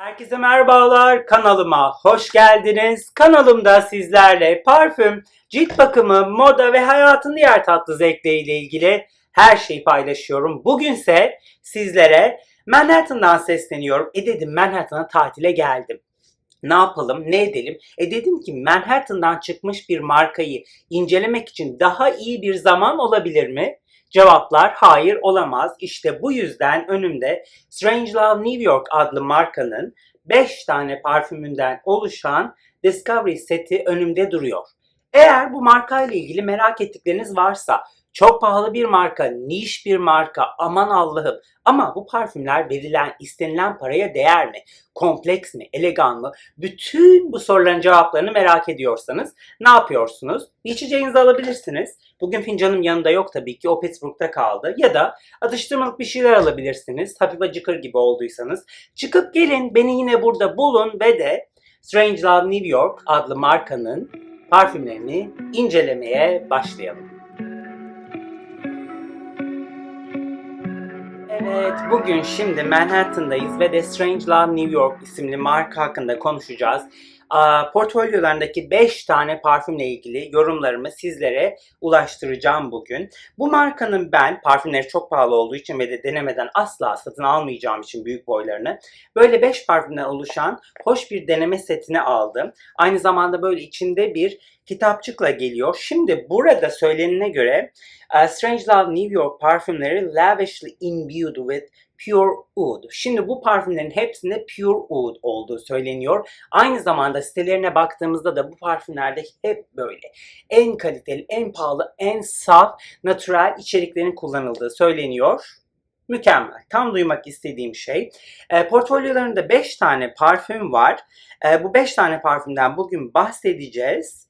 Herkese merhabalar kanalıma hoş geldiniz. Kanalımda sizlerle parfüm, cilt bakımı, moda ve hayatın diğer tatlı zevkleriyle ilgili her şeyi paylaşıyorum. Bugünse sizlere Manhattan'dan sesleniyorum. E dedim Manhattan'a tatile geldim. Ne yapalım, ne edelim? E dedim ki Manhattan'dan çıkmış bir markayı incelemek için daha iyi bir zaman olabilir mi? Cevaplar hayır olamaz. İşte bu yüzden önümde Strange Love New York adlı markanın 5 tane parfümünden oluşan Discovery seti önümde duruyor. Eğer bu markayla ilgili merak ettikleriniz varsa çok pahalı bir marka, niş bir marka, aman Allah'ım. Ama bu parfümler verilen, istenilen paraya değer mi? Kompleks mi? Elegan mı? Bütün bu soruların cevaplarını merak ediyorsanız ne yapıyorsunuz? Bir alabilirsiniz. Bugün fincanım yanında yok tabii ki. O Pittsburgh'da kaldı. Ya da atıştırmalık bir şeyler alabilirsiniz. Hafif acıkır gibi olduysanız. Çıkıp gelin beni yine burada bulun ve de Strange Love New York adlı markanın parfümlerini incelemeye başlayalım. Evet, bugün şimdi Manhattan'dayız ve The Strange Love New York isimli marka hakkında konuşacağız. Portfolyolarındaki 5 tane parfümle ilgili yorumlarımı sizlere ulaştıracağım bugün. Bu markanın ben, parfümleri çok pahalı olduğu için ve de denemeden asla satın almayacağım için büyük boylarını, böyle 5 parfümden oluşan hoş bir deneme setini aldım. Aynı zamanda böyle içinde bir kitapçıkla geliyor. Şimdi burada söylenene göre uh, Strange Love New York parfümleri lavishly imbued with pure oud. Şimdi bu parfümlerin hepsinde pure oud olduğu söyleniyor. Aynı zamanda sitelerine baktığımızda da bu parfümlerde hep böyle en kaliteli, en pahalı, en saf, natural içeriklerin kullanıldığı söyleniyor. Mükemmel. Tam duymak istediğim şey. E, portfolyolarında 5 tane parfüm var. E, bu 5 tane parfümden bugün bahsedeceğiz.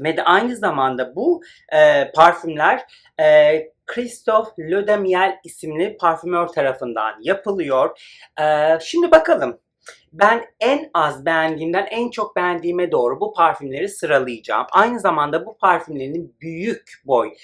Ve aynı zamanda bu e, parfümler e, Christophe Lodemiel isimli parfümör tarafından yapılıyor. E, şimdi bakalım. Ben en az beğendiğimden en çok beğendiğime doğru bu parfümleri sıralayacağım. Aynı zamanda bu parfümlerin büyük boy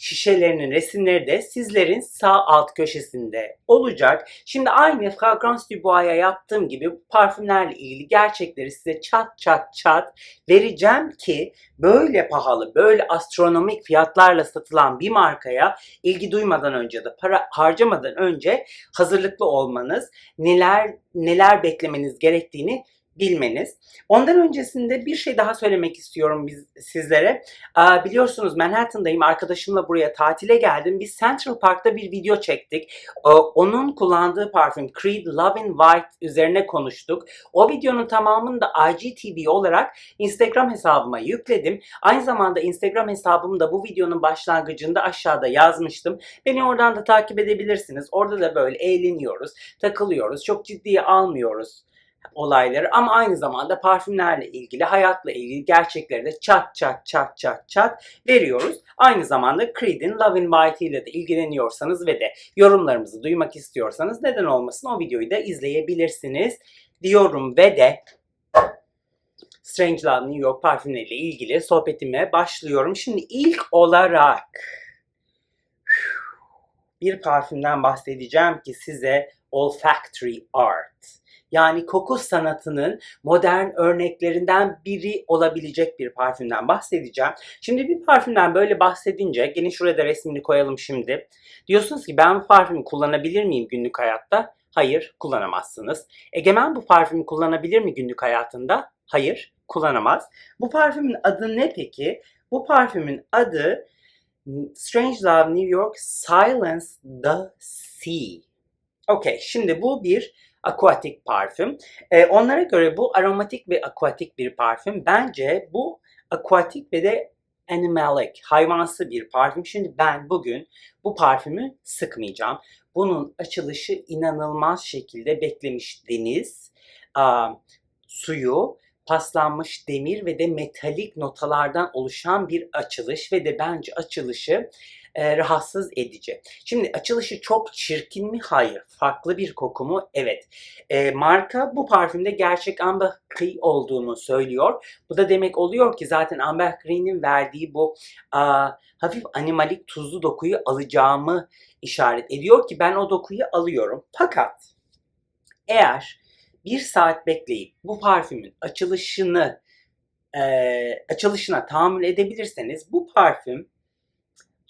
şişelerinin resimleri de sizlerin sağ alt köşesinde olacak. Şimdi aynı Fragrance du yaptığım gibi parfümlerle ilgili gerçekleri size çat çat çat vereceğim ki böyle pahalı, böyle astronomik fiyatlarla satılan bir markaya ilgi duymadan önce de para harcamadan önce hazırlıklı olmanız, neler neler beklemeniz gerektiğini bilmeniz. Ondan öncesinde bir şey daha söylemek istiyorum biz sizlere. Aa, biliyorsunuz Manhattan'dayım. Arkadaşımla buraya tatile geldim. Biz Central Park'ta bir video çektik. Aa, onun kullandığı parfüm Creed Love in White üzerine konuştuk. O videonun tamamını da IGTV olarak Instagram hesabıma yükledim. Aynı zamanda Instagram hesabımı da bu videonun başlangıcında aşağıda yazmıştım. Beni oradan da takip edebilirsiniz. Orada da böyle eğleniyoruz, takılıyoruz. Çok ciddiye almıyoruz olayları ama aynı zamanda parfümlerle ilgili, hayatla ilgili gerçekleri de çat çat çat çat çat veriyoruz. Aynı zamanda Creed'in Love in White ile de ilgileniyorsanız ve de yorumlarımızı duymak istiyorsanız neden olmasın o videoyu da izleyebilirsiniz diyorum ve de Strange Love New York parfümleriyle ilgili sohbetime başlıyorum. Şimdi ilk olarak bir parfümden bahsedeceğim ki size Olfactory Art yani koku sanatının modern örneklerinden biri olabilecek bir parfümden bahsedeceğim. Şimdi bir parfümden böyle bahsedince, gene şuraya da resmini koyalım şimdi. Diyorsunuz ki ben bu parfümü kullanabilir miyim günlük hayatta? Hayır, kullanamazsınız. Egemen bu parfümü kullanabilir mi günlük hayatında? Hayır, kullanamaz. Bu parfümün adı ne peki? Bu parfümün adı Strange Love New York Silence the Sea. Okey, şimdi bu bir aquatik parfüm. Ee, onlara göre bu aromatik ve aquatik bir parfüm. Bence bu aquatik ve de animalic, hayvansı bir parfüm. Şimdi ben bugün bu parfümü sıkmayacağım. Bunun açılışı inanılmaz şekilde beklemiş deniz, aa, suyu, paslanmış demir ve de metalik notalardan oluşan bir açılış ve de bence açılışı e, rahatsız edici. Şimdi açılışı çok çirkin mi? Hayır. Farklı bir koku mu? Evet. E, marka bu parfümde gerçek Amber Gris olduğunu söylüyor. Bu da demek oluyor ki zaten Amber Gris'in verdiği bu a, hafif animalik tuzlu dokuyu alacağımı işaret ediyor ki ben o dokuyu alıyorum. Fakat eğer bir saat bekleyip bu parfümün açılışını e, açılışına tahammül edebilirseniz bu parfüm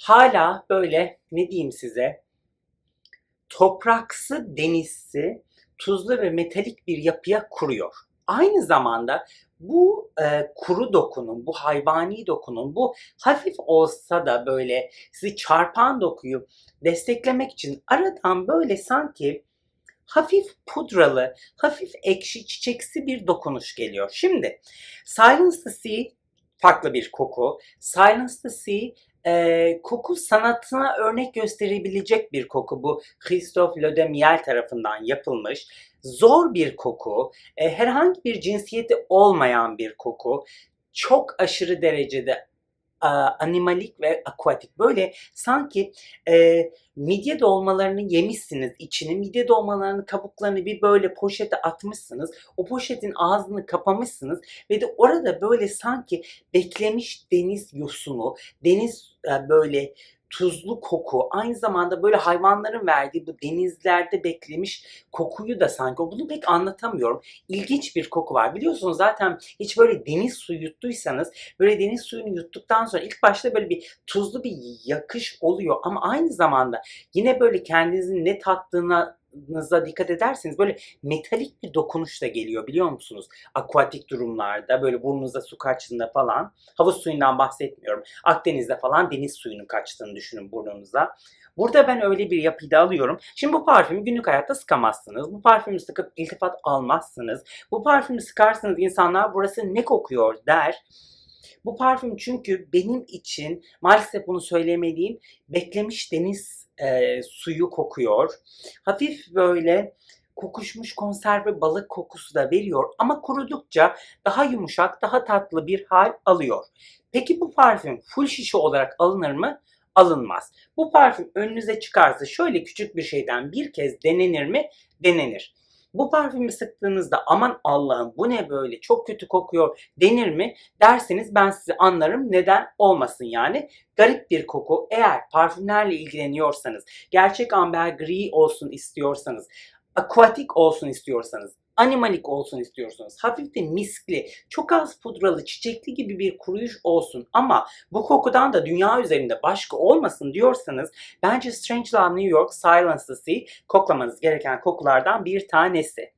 hala böyle ne diyeyim size topraksı, denizsi, tuzlu ve metalik bir yapıya kuruyor. Aynı zamanda bu e, kuru dokunun, bu hayvani dokunun, bu hafif olsa da böyle sizi çarpan dokuyu desteklemek için aradan böyle sanki hafif pudralı, hafif ekşi, çiçeksi bir dokunuş geliyor. Şimdi Silence the Sea farklı bir koku. Silence the Sea e, koku sanatına örnek gösterebilecek bir koku. Bu Christophe Lodemiel tarafından yapılmış. Zor bir koku, e, herhangi bir cinsiyeti olmayan bir koku. Çok aşırı derecede animalik ve aquatik. Böyle sanki e, midye dolmalarını yemişsiniz içini. Midye dolmalarının kabuklarını bir böyle poşete atmışsınız. O poşetin ağzını kapamışsınız ve de orada böyle sanki beklemiş deniz yosunu, deniz e, böyle tuzlu koku, aynı zamanda böyle hayvanların verdiği bu denizlerde beklemiş kokuyu da sanki bunu pek anlatamıyorum. İlginç bir koku var. Biliyorsunuz zaten hiç böyle deniz suyu yuttuysanız böyle deniz suyunu yuttuktan sonra ilk başta böyle bir tuzlu bir yakış oluyor ama aynı zamanda yine böyle kendinizin ne tattığına nıza dikkat ederseniz böyle metalik bir dokunuş da geliyor biliyor musunuz? Aquatik durumlarda böyle burnunuza su kaçtığında falan havuz suyundan bahsetmiyorum. Akdeniz'de falan deniz suyunun kaçtığını düşünün burnunuza. Burada ben öyle bir yapıyı da alıyorum. Şimdi bu parfümü günlük hayatta sıkamazsınız. Bu parfümü sıkıp iltifat almazsınız. Bu parfümü sıkarsınız insanlar burası ne kokuyor der. Bu parfüm çünkü benim için maalesef bunu söylemediğim beklemiş deniz e, suyu kokuyor. Hafif böyle kokuşmuş konserve balık kokusu da veriyor ama kurudukça daha yumuşak, daha tatlı bir hal alıyor. Peki bu parfüm full şişe olarak alınır mı? Alınmaz. Bu parfüm önünüze çıkarsa şöyle küçük bir şeyden bir kez denenir mi? Denenir. Bu parfümü sıktığınızda aman Allah'ım bu ne böyle çok kötü kokuyor denir mi? Derseniz ben sizi anlarım. Neden olmasın yani. Garip bir koku. Eğer parfümlerle ilgileniyorsanız gerçek amber gri olsun istiyorsanız aquatik olsun istiyorsanız animalik olsun istiyorsanız, hafif de miskli, çok az pudralı, çiçekli gibi bir kuruyuş olsun ama bu kokudan da dünya üzerinde başka olmasın diyorsanız bence Strange Love New York Silence the Sea koklamanız gereken kokulardan bir tanesi.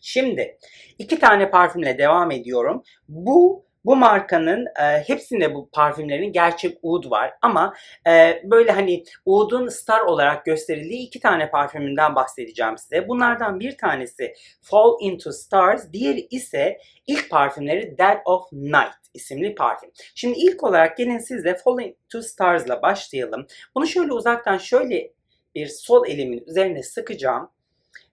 Şimdi iki tane parfümle devam ediyorum. Bu bu markanın e, hepsinde bu parfümlerin gerçek oud var ama e, böyle hani oud'un star olarak gösterildiği iki tane parfümünden bahsedeceğim size. Bunlardan bir tanesi Fall Into Stars, diğeri ise ilk parfümleri Dead of Night isimli parfüm. Şimdi ilk olarak gelin sizle Fall Into Stars'la başlayalım. Bunu şöyle uzaktan şöyle bir sol elimin üzerine sıkacağım.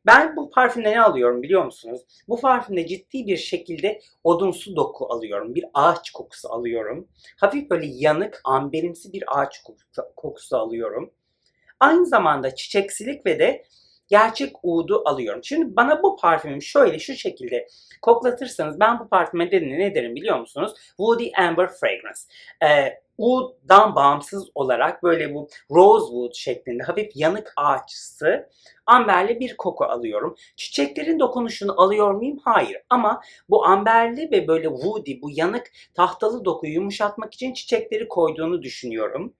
Ben bu parfümde ne alıyorum biliyor musunuz? Bu parfümde ciddi bir şekilde odunsu doku alıyorum. Bir ağaç kokusu alıyorum. Hafif böyle yanık, amberimsi bir ağaç kokusu alıyorum. Aynı zamanda çiçeksilik ve de gerçek uğdu alıyorum. Şimdi bana bu parfümüm şöyle şu şekilde koklatırsanız ben bu parfüme de ne derim biliyor musunuz? Woody Amber Fragrance. Ee, Wood'dan bağımsız olarak böyle bu rosewood şeklinde hafif yanık ağaçsı amberli bir koku alıyorum. Çiçeklerin dokunuşunu alıyor muyum? Hayır. Ama bu amberli ve böyle woody, bu yanık tahtalı dokuyu yumuşatmak için çiçekleri koyduğunu düşünüyorum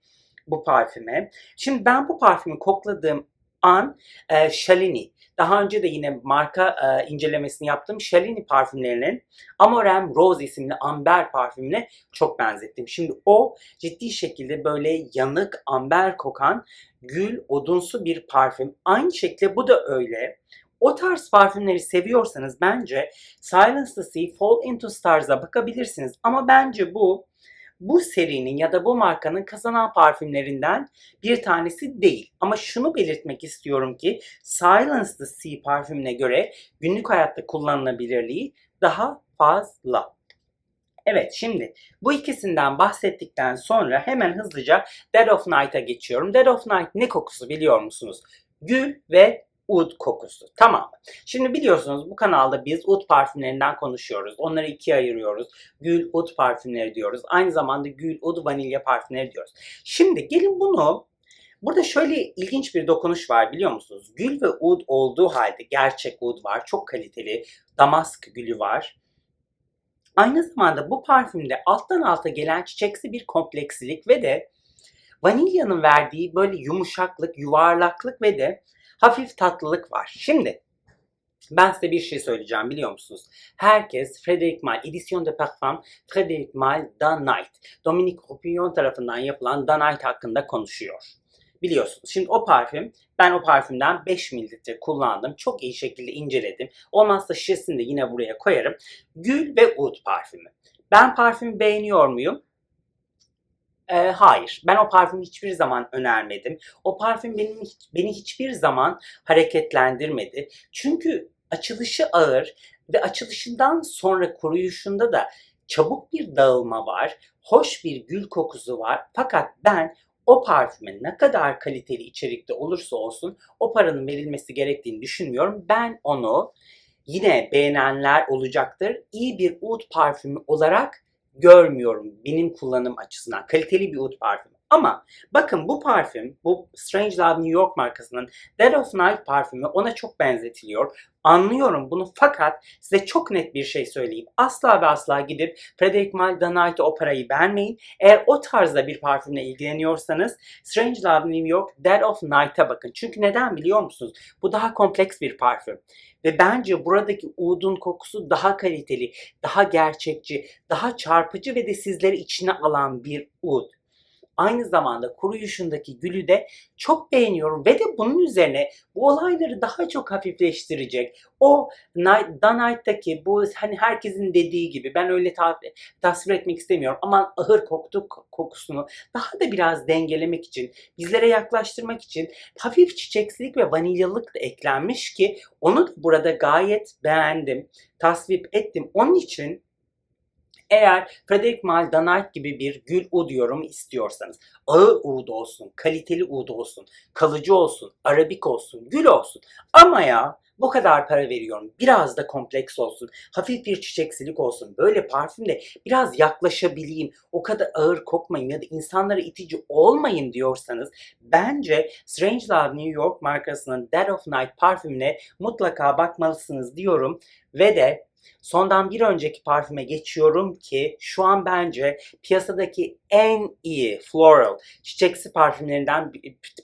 bu parfüme. Şimdi ben bu parfümü kokladığım an e, Shalini. Daha önce de yine marka e, incelemesini yaptım. Shalini parfümlerinin Amorem Rose isimli amber parfümüne çok benzettim. Şimdi o ciddi şekilde böyle yanık amber kokan gül odunsu bir parfüm. Aynı şekilde bu da öyle. O tarz parfümleri seviyorsanız bence Silence the Sea, Fall Into Stars'a bakabilirsiniz. Ama bence bu bu serinin ya da bu markanın kazanan parfümlerinden bir tanesi değil. Ama şunu belirtmek istiyorum ki Silence the Sea parfümüne göre günlük hayatta kullanılabilirliği daha fazla. Evet şimdi bu ikisinden bahsettikten sonra hemen hızlıca Dead of Night'a geçiyorum. Dead of Night ne kokusu biliyor musunuz? Gül ve Oud kokusu. Tamam. Şimdi biliyorsunuz bu kanalda biz oud parfümlerinden konuşuyoruz. Onları ikiye ayırıyoruz. Gül oud parfümleri diyoruz. Aynı zamanda gül oud vanilya parfümleri diyoruz. Şimdi gelin bunu Burada şöyle ilginç bir dokunuş var biliyor musunuz? Gül ve ud olduğu halde gerçek ud var. Çok kaliteli. Damask gülü var. Aynı zamanda bu parfümde alttan alta gelen çiçeksi bir kompleksilik ve de vanilyanın verdiği böyle yumuşaklık, yuvarlaklık ve de hafif tatlılık var. Şimdi ben size bir şey söyleyeceğim biliyor musunuz? Herkes Frederic Malle, Edition de Parfum, Frederic Malle Da Night, Dominique Roupillon tarafından yapılan Da Night hakkında konuşuyor. Biliyorsunuz. Şimdi o parfüm, ben o parfümden 5 mililitre kullandım. Çok iyi şekilde inceledim. Olmazsa şişesini de yine buraya koyarım. Gül ve Oud parfümü. Ben parfümü beğeniyor muyum? Ee, hayır. Ben o parfümü hiçbir zaman önermedim. O parfüm benim beni hiçbir zaman hareketlendirmedi. Çünkü açılışı ağır ve açılışından sonra kuruyuşunda da çabuk bir dağılma var. Hoş bir gül kokusu var. Fakat ben o parfüme ne kadar kaliteli içerikte olursa olsun o paranın verilmesi gerektiğini düşünmüyorum. Ben onu yine beğenenler olacaktır. İyi bir oud parfümü olarak görmüyorum benim kullanım açısından. Kaliteli bir oud parfümü. Ama bakın bu parfüm, bu Strange Love New York markasının Dead of Night parfümü ona çok benzetiliyor. Anlıyorum bunu fakat size çok net bir şey söyleyeyim. Asla ve asla gidip Frederic Malle The Night operayı beğenmeyin. Eğer o tarzda bir parfümle ilgileniyorsanız Strange Love New York Dead of Night'a bakın. Çünkü neden biliyor musunuz? Bu daha kompleks bir parfüm. Ve bence buradaki oud'un kokusu daha kaliteli, daha gerçekçi, daha çarpıcı ve de sizleri içine alan bir oud. Aynı zamanda kuruyuşundaki gülü de çok beğeniyorum ve de bunun üzerine bu olayları daha çok hafifleştirecek. O Night, bu hani herkesin dediği gibi ben öyle ta- tasvir etmek istemiyorum ama ahır koktu kokusunu daha da biraz dengelemek için, bizlere yaklaştırmak için hafif çiçeksilik ve vanilyalık da eklenmiş ki onu da burada gayet beğendim, tasvip ettim. Onun için eğer Frederic Malle The Night gibi bir gül oud yorumu istiyorsanız, ağır oud olsun, kaliteli oud olsun, kalıcı olsun, arabik olsun, gül olsun. Ama ya bu kadar para veriyorum. Biraz da kompleks olsun. Hafif bir çiçeksilik olsun. Böyle parfümle biraz yaklaşabileyim. O kadar ağır kokmayın ya da insanlara itici olmayın diyorsanız bence Strange Love New York markasının Dead of Night parfümüne mutlaka bakmalısınız diyorum. Ve de Sondan bir önceki parfüme geçiyorum ki şu an bence piyasadaki en iyi floral çiçeksi parfümlerinden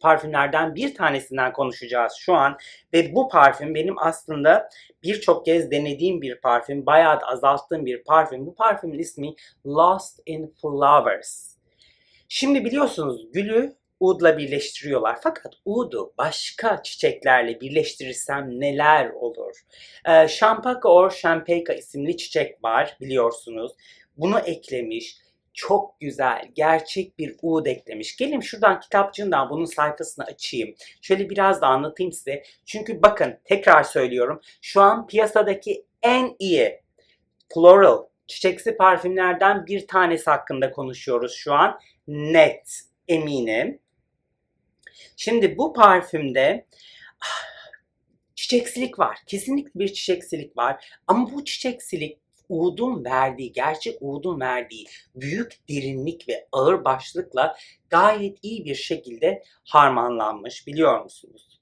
parfümlerden bir tanesinden konuşacağız şu an ve bu parfüm benim aslında birçok kez denediğim bir parfüm, bayağı da azalttığım bir parfüm. Bu parfümün ismi Lost in Flowers. Şimdi biliyorsunuz gülü Oud'la birleştiriyorlar. Fakat Oud'u başka çiçeklerle birleştirirsem neler olur? Ee, Champaca or Champeka isimli çiçek var biliyorsunuz. Bunu eklemiş. Çok güzel, gerçek bir oud eklemiş. Gelin şuradan kitapçığından bunun sayfasını açayım. Şöyle biraz da anlatayım size. Çünkü bakın tekrar söylüyorum. Şu an piyasadaki en iyi floral çiçeksi parfümlerden bir tanesi hakkında konuşuyoruz şu an. Net eminim. Şimdi bu parfümde ah, çiçeksilik var. Kesinlikle bir çiçeksilik var. Ama bu çiçeksilik Uğud'un verdiği, gerçek Uğud'un verdiği büyük derinlik ve ağır başlıkla gayet iyi bir şekilde harmanlanmış biliyor musunuz?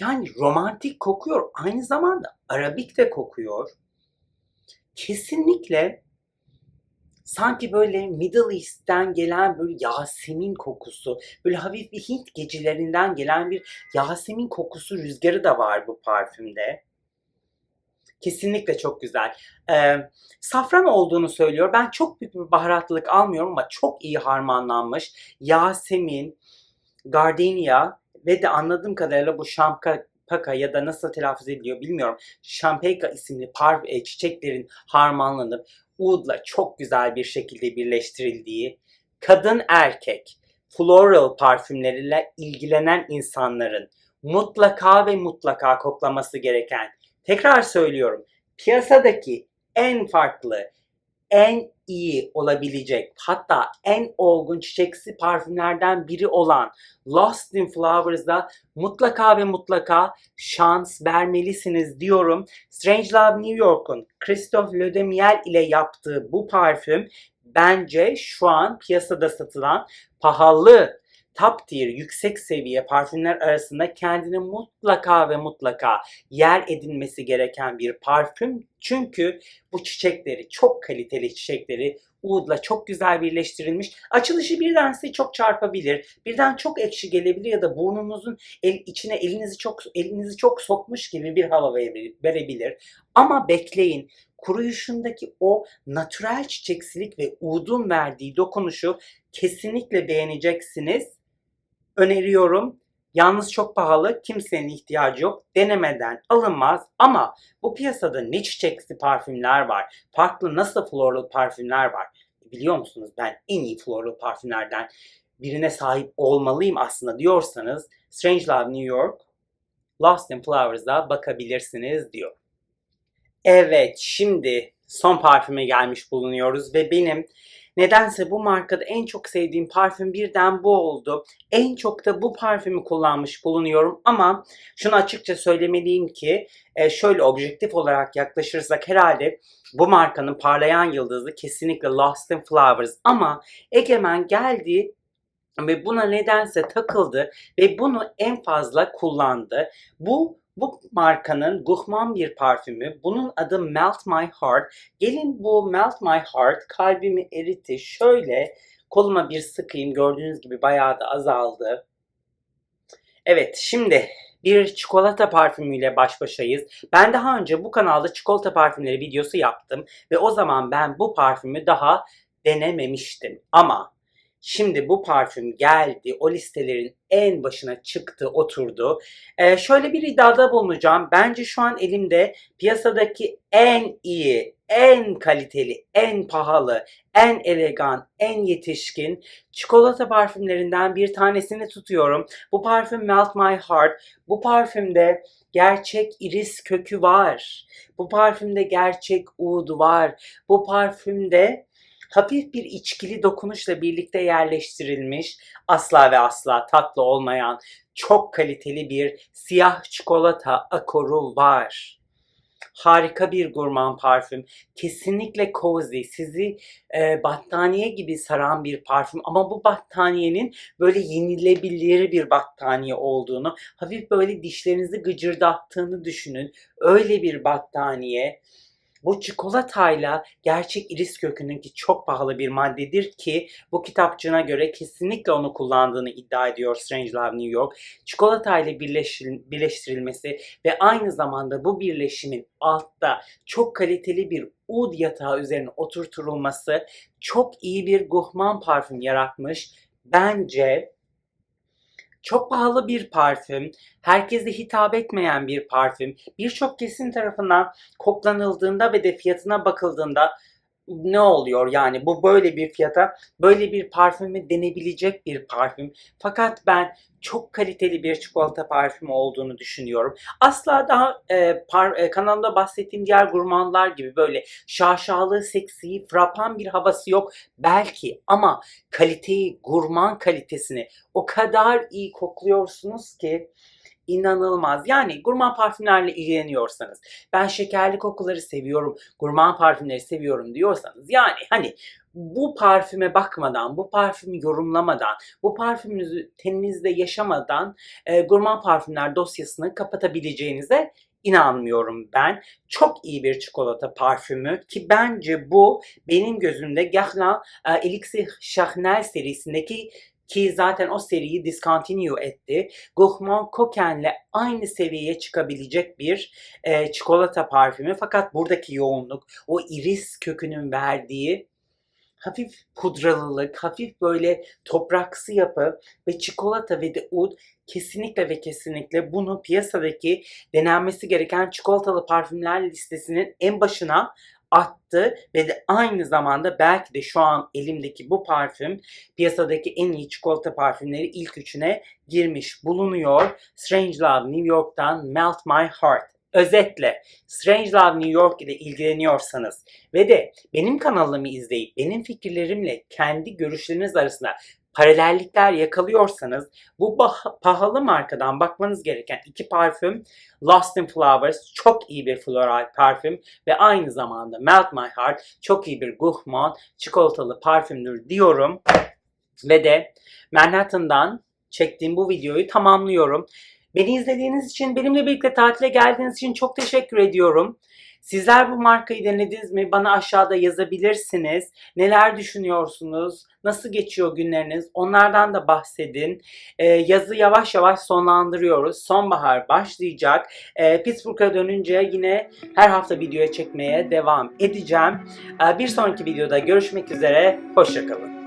Yani romantik kokuyor. Aynı zamanda arabik de kokuyor. Kesinlikle sanki böyle Middle East'ten gelen böyle Yasemin kokusu, böyle hafif bir Hint gecelerinden gelen bir Yasemin kokusu rüzgarı da var bu parfümde. Kesinlikle çok güzel. Ee, safran olduğunu söylüyor. Ben çok büyük bir baharatlılık almıyorum ama çok iyi harmanlanmış. Yasemin, gardenia ve de anladığım kadarıyla bu şamka paka ya da nasıl telaffuz ediliyor bilmiyorum. Şampeka isimli par e, çiçeklerin harmanlanıp oud'la çok güzel bir şekilde birleştirildiği kadın erkek floral parfümleriyle ilgilenen insanların mutlaka ve mutlaka koklaması gereken tekrar söylüyorum piyasadaki en farklı en iyi olabilecek hatta en olgun çiçeksi parfümlerden biri olan Lost in Flowers'da mutlaka ve mutlaka şans vermelisiniz diyorum. Strange Love New York'un Christophe Ledemiel ile yaptığı bu parfüm bence şu an piyasada satılan pahalı top tier, yüksek seviye parfümler arasında kendine mutlaka ve mutlaka yer edinmesi gereken bir parfüm. Çünkü bu çiçekleri, çok kaliteli çiçekleri Oud'la çok güzel birleştirilmiş. Açılışı birden size çok çarpabilir. Birden çok ekşi gelebilir ya da burnunuzun el, içine elinizi çok elinizi çok sokmuş gibi bir hava verebilir-. Ama bekleyin. Kuruyuşundaki o natürel çiçeksilik ve Oud'un verdiği dokunuşu kesinlikle beğeneceksiniz. Öneriyorum. Yalnız çok pahalı, kimsenin ihtiyacı yok. Denemeden alınmaz ama bu piyasada ne çiçeksi parfümler var. Farklı nasıl floral parfümler var. Biliyor musunuz ben en iyi floral parfümlerden birine sahip olmalıyım aslında diyorsanız Strange Love New York Lost in Flowers'a bakabilirsiniz diyor. Evet şimdi son parfüme gelmiş bulunuyoruz ve benim nedense bu markada en çok sevdiğim parfüm birden bu oldu. En çok da bu parfümü kullanmış bulunuyorum ama şunu açıkça söylemeliyim ki e, şöyle objektif olarak yaklaşırsak herhalde bu markanın parlayan yıldızı kesinlikle Lost in Flowers ama Egemen geldi ve buna nedense takıldı ve bunu en fazla kullandı. Bu bu markanın Guhman bir parfümü. Bunun adı Melt My Heart. Gelin bu Melt My Heart kalbimi eritti. Şöyle koluma bir sıkayım. Gördüğünüz gibi bayağı da azaldı. Evet şimdi bir çikolata parfümüyle baş başayız. Ben daha önce bu kanalda çikolata parfümleri videosu yaptım ve o zaman ben bu parfümü daha denememiştim. Ama şimdi bu parfüm geldi, o listelerin en başına çıktı, oturdu. Ee, şöyle bir iddiada bulunacağım. Bence şu an elimde piyasadaki en iyi, en kaliteli, en pahalı, en elegan, en yetişkin çikolata parfümlerinden bir tanesini tutuyorum. Bu parfüm Melt My Heart. Bu parfümde gerçek iris kökü var. Bu parfümde gerçek oud var. Bu parfümde hafif bir içkili dokunuşla birlikte yerleştirilmiş, asla ve asla tatlı olmayan, çok kaliteli bir siyah çikolata akoru var. Harika bir gurman parfüm. Kesinlikle cozy, sizi e, battaniye gibi saran bir parfüm. Ama bu battaniyenin böyle yenilebilir bir battaniye olduğunu, hafif böyle dişlerinizi gıcırdattığını düşünün. Öyle bir battaniye. Bu çikolatayla gerçek iris kökünün ki çok pahalı bir maddedir ki bu kitapçığına göre kesinlikle onu kullandığını iddia ediyor Strange Love New York. Çikolatayla birleşir- birleştirilmesi ve aynı zamanda bu birleşimin altta çok kaliteli bir oud yatağı üzerine oturtulması çok iyi bir guhman parfüm yaratmış. Bence çok pahalı bir parfüm, herkese hitap etmeyen bir parfüm, birçok kesim tarafından koklanıldığında ve de fiyatına bakıldığında ne oluyor yani? Bu böyle bir fiyata böyle bir parfümü denebilecek bir parfüm. Fakat ben çok kaliteli bir çikolata parfümü olduğunu düşünüyorum. Asla daha e, par, e, kanalımda bahsettiğim diğer gurmanlar gibi böyle şaşalı, seksi, frapan bir havası yok. Belki ama kaliteyi, gurman kalitesini o kadar iyi kokluyorsunuz ki inanılmaz. Yani gurman parfümlerle ilgileniyorsanız, ben şekerli kokuları seviyorum, gurman parfümleri seviyorum diyorsanız yani hani bu parfüme bakmadan, bu parfümü yorumlamadan, bu parfümünüzü teninizde yaşamadan e, gurman parfümler dosyasını kapatabileceğinize inanmıyorum ben. Çok iyi bir çikolata parfümü ki bence bu benim gözümde Guerlain e, Elixir Charnel serisindeki ki zaten o seriyi discontinue etti. Gourmand Coquin'le aynı seviyeye çıkabilecek bir e, çikolata parfümü. Fakat buradaki yoğunluk, o iris kökünün verdiği hafif pudralılık, hafif böyle topraksı yapı ve çikolata ve de oud kesinlikle ve kesinlikle bunu piyasadaki denenmesi gereken çikolatalı parfümler listesinin en başına attı ve de aynı zamanda belki de şu an elimdeki bu parfüm piyasadaki en iyi çikolata parfümleri ilk üçüne girmiş bulunuyor. Strange Love New York'tan Melt My Heart. Özetle Strange Love New York ile ilgileniyorsanız ve de benim kanalımı izleyip benim fikirlerimle kendi görüşleriniz arasında paralellikler yakalıyorsanız bu pahalı markadan bakmanız gereken iki parfüm Lost in Flowers çok iyi bir floral parfüm ve aynı zamanda Melt My Heart çok iyi bir Guhman çikolatalı parfümdür diyorum. Ve de Manhattan'dan çektiğim bu videoyu tamamlıyorum. Beni izlediğiniz için, benimle birlikte tatile geldiğiniz için çok teşekkür ediyorum. Sizler bu markayı denediniz mi? Bana aşağıda yazabilirsiniz. Neler düşünüyorsunuz? Nasıl geçiyor günleriniz? Onlardan da bahsedin. Ee, yazı yavaş yavaş sonlandırıyoruz. Sonbahar başlayacak. Ee, Pittsburgh'a dönünce yine her hafta video çekmeye devam edeceğim. Ee, bir sonraki videoda görüşmek üzere. Hoşçakalın.